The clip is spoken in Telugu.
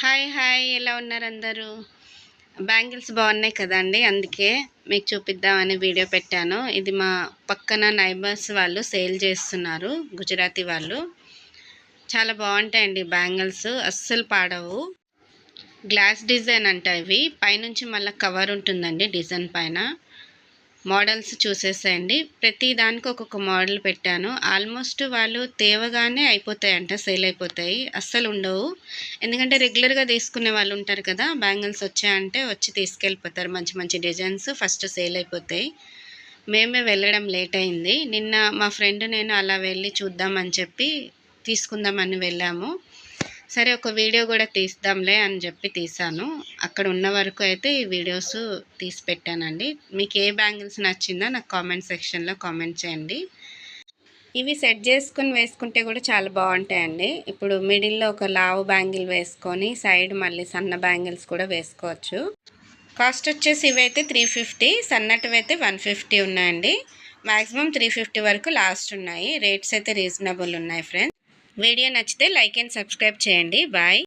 Hi hi. ఎలా ఉన్నారు అందరూ? బ్యాంగిల్స్ బాగున్నాయి కదండి అందుకే మీకు చూపిద్దామని వీడియో పెట్టాను. ఇది మా పక్కన నైబర్స్ వాళ్ళు సేల్ చేస్తున్నారు గుజరాతీ వాళ్ళు. చాలా బాగుంటాయండి బ్యాంగిల్స్ అస్సలు పాడవు. గ్లాస్ డిజైన్ అంట ఇవి. పైనుంచి మళ్ళీ కవర్ ఉంటుందండి డిజైన్ పైన. మోడల్స్ చూసేసేయండి. ప్రతి దానికి ఒక్కొక్క మోడల్ పెట్టాను. ఆల్మోస్ట్ వాళ్ళు తేవగానే అయిపోతాయంట సేల్ అయిపోతాయి. అస్సలు ఉండవు. ఎందుకంటే రెగ్యులర్గా తీసుకునే వాళ్ళు ఉంటారు కదా బ్యాంగిల్స్ వచ్చాయంటే వచ్చి తీసుకెళ్ళిపోతారు. మంచి మంచి డిజైన్స్ ఫస్ట్ సేల్ అయిపోతాయి. మేమే వెళ్ళడం లేట్ అయింది. నిన్న మా ఫ్రెండ్ నేను అలా వెళ్ళి చూద్దామని చెప్పి తీసుకుందామని వెళ్ళాము. సరే ఒక వీడియో కూడా తీస్తాంలే అని చెప్పి తీసాను అక్కడ ఉన్న వరకు అయితే ఈ వీడియోస్ తీసి పెట్టానండి. మీకు ఏ బ్యాంగిల్స్ నచ్చిందో నాకు కామెంట్ సెక్షన్లో కామెంట్ చేయండి. ఇవి సెట్ చేసుకుని వేసుకుంటే కూడా చాలా బాగుంటాయండి. ఇప్పుడు మిడిల్లో ఒక లావు బ్యాంగిల్ వేసుకొని సైడ్ మళ్ళీ సన్న బ్యాంగిల్స్ కూడా వేసుకోవచ్చు. కాస్ట్ వచ్చేసి ఇవైతే త్రీ ఫిఫ్టీ సన్నటివి అయితే వన్ ఫిఫ్టీ ఉన్నాయండి. మ్యాక్సిమం త్రీ ఫిఫ్టీ వరకు లాస్ట్ ఉన్నాయి. రేట్స్ అయితే రీజనబుల్ ఉన్నాయి ఫ్రెండ్స్. వీడియో నచ్చితే లైక్ అండ్ సబ్స్క్రైబ్ చేయండి. బాయ్.